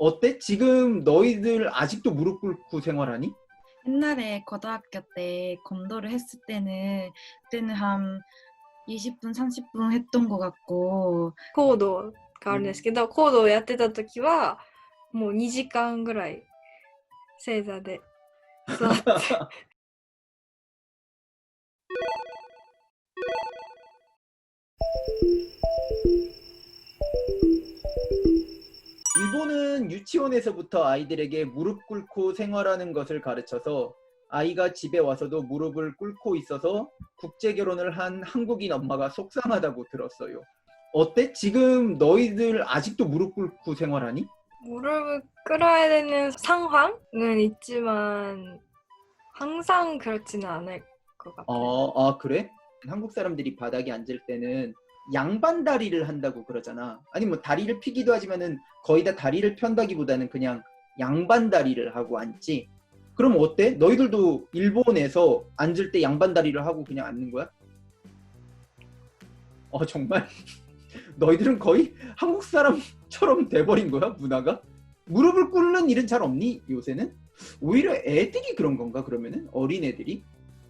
어때? 지금 너희들 아직도 무릎 꿇고 생활하니? 옛날에 고등학교 때 검도를 했을 때는 그때는 한 20분, 30분 했던 것 같고 コードがあるんですけど、コードをやってた時はもう2時間ぐらい正座で座って 일본은 유치원에서부터 아이들에게 무릎 꿇고 생활하는 것을 가르쳐서 아이가 집에 와서도 무릎을 꿇고 있어서 국제 결혼을 한 한국인 엄마가 속상하다고 들었어요. 어때? 지금 너희들 아직도 무릎 꿇고 생활하니? 무릎을 꿇어야 되는 상황은 있지만 항상 그렇지는 않을 것 같아요. 어, 아 그래? 한국 사람들이 바닥에 앉을 때는 양반 다리를 한다고 그러잖아. 아니 뭐 다리를 피기도 하지만은 거의 다 다리를 편다기보다는 그냥 양반 다리를 하고 앉지. 그럼 어때? 너희들도 일본에서 앉을 때 양반 다리를 하고 그냥 앉는 거야? 어 정말? 너희들은 거의 한국 사람처럼 돼버린 거야 문화가? 무릎을 꿇는 일은 잘 없니 요새는? 오히려 애들이 그런 건가 그러면은 어린 애들이?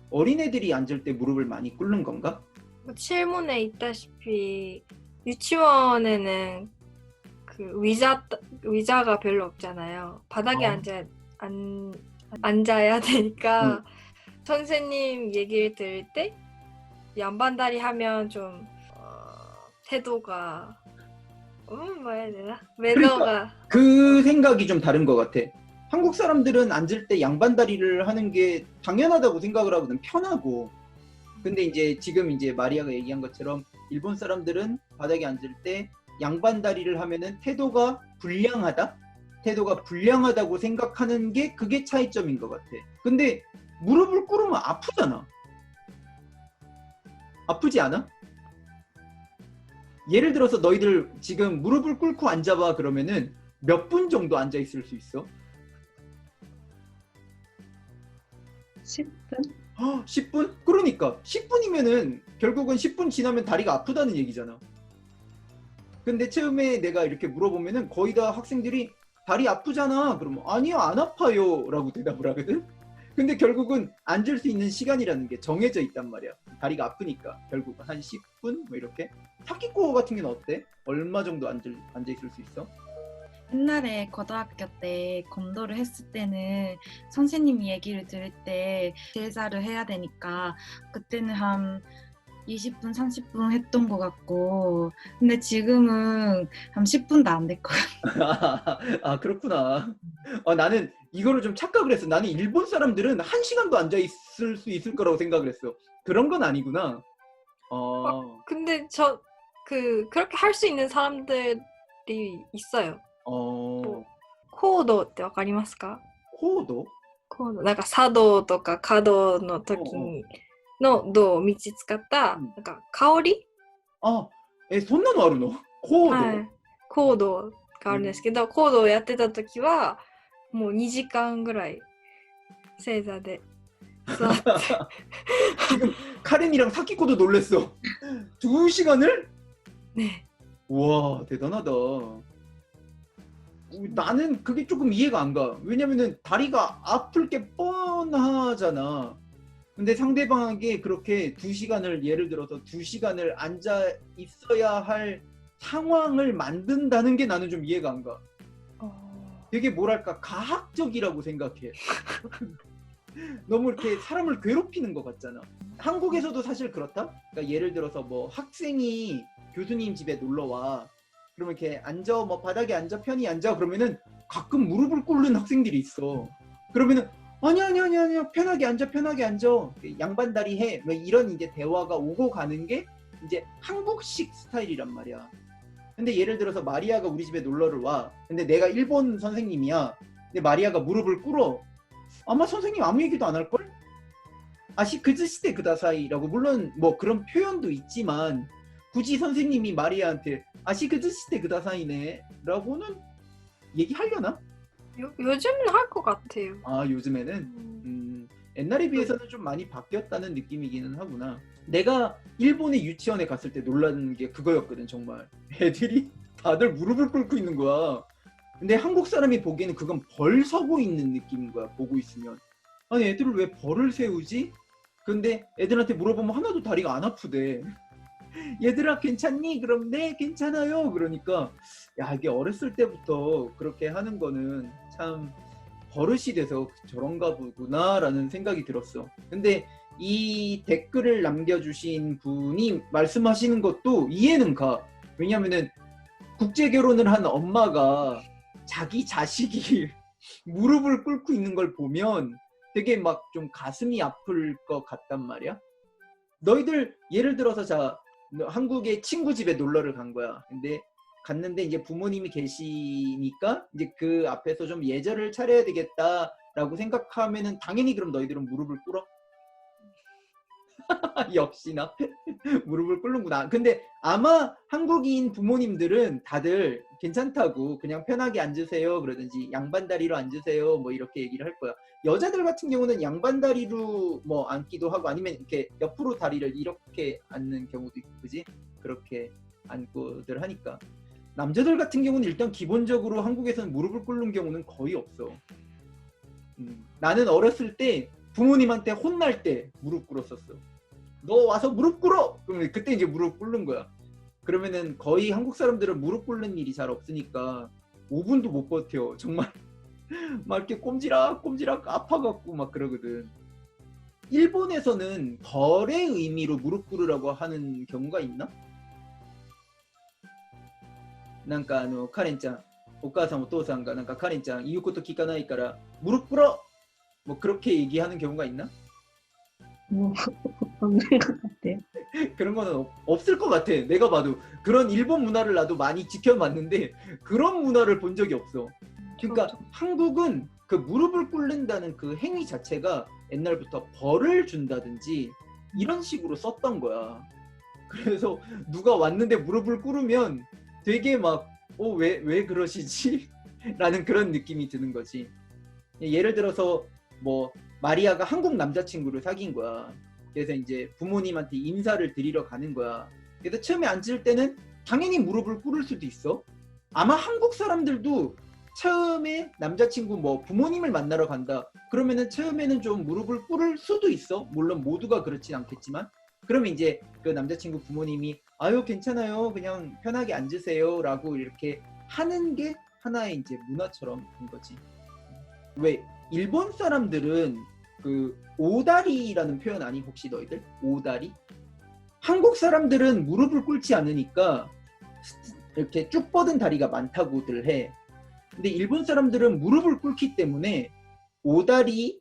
어린 애들이 앉을 때 무릎을 많이 꿇는 건가? 뭐 질문에 있다시피 유치원에는 그 의자 의자가 별로 없잖아요. 바닥에 어. 앉아 안, 앉아야 되니까 선생님 얘기를 들을 때 양반다리 하면 좀 어, 태도가 음 뭐야 해야 되나 매너가 그 생각이 좀 다른 것 같아. 한국 사람들은 앉을 때 양반 다리를 하는 게 당연하다고 생각을 하거든. 편하고. 근데 이제 지금 이제 마리아가 얘기한 것처럼 일본 사람들은 바닥에 앉을 때 양반 다리를 하면은 태도가 불량하다? 태도가 불량하다고 생각하는 게 그게 차이점인 것 같아. 근데 무릎을 꿇으면 아프잖아. 아프지 않아? 예를 들어서 너희들 지금 무릎을 꿇고 앉아봐 그러면은 몇 분 정도 앉아 있을 수 있어? 10분? 10분? 그러니까 10분이면은 결국은 10분 지나면 다리가 아프다는 얘기잖아. 근데 처음에 내가 이렇게 물어보면은 거의 다 학생들이 다리 아프잖아. 그러면 아니요 안 아파요 라고 대답을 하거든. 근데 결국은 앉을 수 있는 시간이라는 게 정해져 있단 말이야. 다리가 아프니까 결국은 한 10분 뭐 이렇게. 타키코 같은 경우는 어때? 얼마 정도 앉을, 앉아 있을 수 있어? 옛날에 고등학교 때 검도를 했을 때는 선생님이 얘기를 들을 때 제자를 해야 되니까 그때는 한 20분, 30분 했던 것 같고 근데 지금은 한 10분도 안 될 것 같아요. 아 그렇구나. 아, 나는 이거를 좀 착각을 했어. 나는 일본 사람들은 한 시간도 앉아 있을 수 있을 거라고 생각을 했어. 그런 건 아니구나. 어, 근데 저 그 그렇게 할 수 있는 사람들이 있어요. 어, コードってわかりますか 코도? コードなんか茶道とか華道の時にの道を道使ったうんなんか香り、 아, 에, 손나노 아루노? 코도? はい、コードがあるんですけど、コードをやってた時はもう2時間ぐらい正座で座って 지금 카렌이랑 사키코도 놀랬어. 두 시간을? ね 우와 대단하다. 나는 그게 조금 이해가 안 가. 왜냐면은 다리가 아플 게 뻔하잖아. 근데 상대방에게 그렇게 두 시간을 예를 들어서 두 시간을 앉아 있어야 할 상황을 만든다는 게 나는 좀 이해가 안 가. 되게 뭐랄까 가학적이라고 생각해. 너무 이렇게 사람을 괴롭히는 것 같잖아. 한국에서도 사실 그렇다. 그러니까 예를 들어서 뭐 학생이 교수님 집에 놀러 와. 그러면 이렇게 앉아 뭐 바닥에 앉아 편히 앉아 그러면은 가끔 무릎을 꿇는 학생들이 있어. 그러면은 아니 아니 아니 아니 편하게 앉아 편하게 앉아 양반다리 해. 뭐 이런 이제 대화가 오고 가는 게 이제 한국식 스타일이란 말이야. 근데 예를 들어서 마리아가 우리 집에 놀러를 와. 근데 내가 일본 선생님이야. 근데 마리아가 무릎을 꿇어. 아마 선생님 아무 얘기도 안 할 걸? 아시 그즈시대 그다사이라고 물론 뭐 그런 표현도 있지만 굳이 선생님이 마리아한테 아시 그즈시대 그다사이네 라고는 얘기하려나? 요, 요즘은 할 것 같아요. 아 요즘에는 음, 음, 옛날에 비해서는 좀 많이 바뀌었다는 느낌이기는 하구나. 내가 일본의 유치원에 갔을 때 놀라는 게 그거였거든 정말. 애들이 다들 무릎을 꿇고 있는 거야. 근데 한국 사람이 보기에는 그건 벌 서고 있는 느낌인 거야. 보고 있으면. 아니 애들을 왜 벌을 세우지? 근데 애들한테 물어보면 하나도 다리가 안 아프대. 얘들아 괜찮니? 그럼 네 괜찮아요. 그러니까 야 이게 어렸을 때부터 그렇게 하는 거는 참 버릇이 돼서 저런가 보구나라는 생각이 들었어. 근데 이 댓글을 남겨주신 분이 말씀하시는 것도 이해는 가. 왜냐면은 국제 결혼을 한 엄마가 자기 자식이 무릎을 꿇고 있는 걸 보면 되게 막 좀 가슴이 아플 것 같단 말이야. 너희들 예를 들어서 자너 한국에 친구 집에 놀러를 간 거야. 근데 갔는데 이제 부모님이 계시니까 이제 그 앞에서 좀 예절을 차려야 되겠다라고 생각하면은 당연히 그럼 너희들은 무릎을 꿇어. 역시나 무릎을 꿇는구나. 근데 아마 한국인 부모님들은 다들 괜찮다고 그냥 편하게 앉으세요 그러든지 양반다리로 앉으세요 뭐 이렇게 얘기를 할 거야. 여자들 같은 경우는 양반다리로 뭐 앉기도 하고 아니면 이렇게 옆으로 다리를 이렇게 앉는 경우도 있고 그지? 그렇게 앉고들 하니까. 남자들 같은 경우는 일단 기본적으로 한국에서는 무릎을 꿇는 경우는 거의 없어. 음, 나는 어렸을 때 부모님한테 혼날 때 무릎 꿇었었어. 너 와서 무릎 꿇어! 그러면 그때 이제 무릎 꿇는 거야. 그러면은 거의 한국 사람들은 무릎 꿇는 일이 잘 없으니까 5분도 못 버텨. 정말 막 이렇게 꼼지락 꼼지락 아파갖고 막 그러거든. 일본에서는 벌의 의미로 무릎 꿇으라고 하는 경우가 있나? なんかあのカレンちゃんお母さんお父さんがなんかカレンちゃん言うこと聞かないから무릎 꿇어 뭐 그렇게 얘기하는 경우가 있나? 뭐 없는 것 같아요. 그런 거는 없- 없을 것 같아. 내가 봐도 그런 일본 문화를 나도 많이 지켜봤는데 그런 문화를 본 적이 없어. 그러니까 저도. 한국은 그 무릎을 꿇는다는 그 행위 자체가 옛날부터 벌을 준다든지 이런 식으로 썼던 거야. 그래서 누가 왔는데 무릎을 꿇으면 되게 막, 어, 왜, 왜 그러시지? 라는 그런 느낌이 드는 거지. 예를 들어서 뭐, 마리아가 한국 남자친구를 사귄 거야. 그래서 이제 부모님한테 인사를 드리러 가는 거야. 그래서 처음에 앉을 때는 당연히 무릎을 꿇을 수도 있어. 아마 한국 사람들도 처음에 남자친구 뭐 부모님을 만나러 간다. 그러면은 처음에는 좀 무릎을 꿇을 수도 있어. 물론 모두가 그렇진 않겠지만. 그러면 이제 그 남자친구 부모님이 아유 괜찮아요. 그냥 편하게 앉으세요라고 이렇게 하는 게 하나의 이제 문화처럼 된 거지. 왜 일본 사람들은 그 오다리라는 표현 아니 혹시 너희들 오다리? 한국 사람들은 무릎을 꿇지 않으니까 이렇게 쭉 뻗은 다리가 많다고들 해. 근데 일본 사람들은 무릎을 꿇기 때문에 오다리가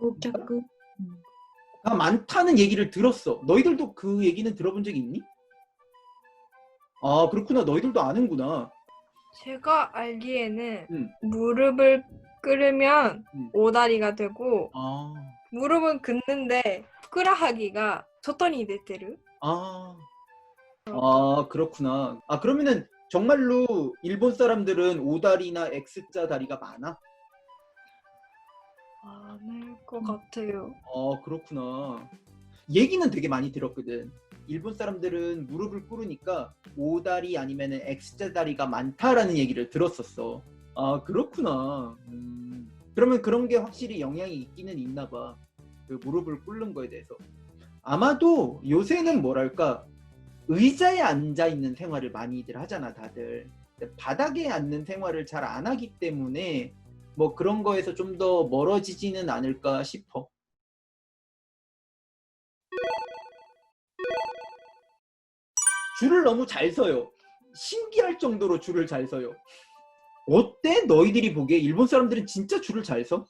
오脚 많다는 얘기를 들었어. 너희들도 그 얘기는 들어본 적 있니? 아 그렇구나. 너희들도 아는구나. 제가 알기에는 음. 무릎을 끓으면 음. 오다리가 되고 あ 무릎은 긋는데 후끄라하기가 젖더니 데테르 아, 아 그렇구나. 아 그러면은 정말로 일본 사람들은 오다리나 X자 다리가 많아? 많을 것 음. 같아요. 아 그렇구나. 얘기는 되게 많이 들었거든. 일본 사람들은 무릎을 꿇으니까 오다리 아니면은 X자 다리가 많다라는 얘기를 들었었어. 아 그렇구나. 음, 그러면 그런 게 확실히 영향이 있기는 있나 봐. 그 무릎을 꿇는 거에 대해서. 아마도 요새는 뭐랄까 의자에 앉아 있는 생활을 많이들 하잖아 다들. 바닥에 앉는 생활을 잘 안 하기 때문에 뭐 그런 거에서 좀 더 멀어지지는 않을까 싶어. 줄을 너무 잘 서요. 신기할 정도로 줄을 잘 서요. 어때? 너희들이 보기에 일본 사람들은 진짜 줄을 잘 서?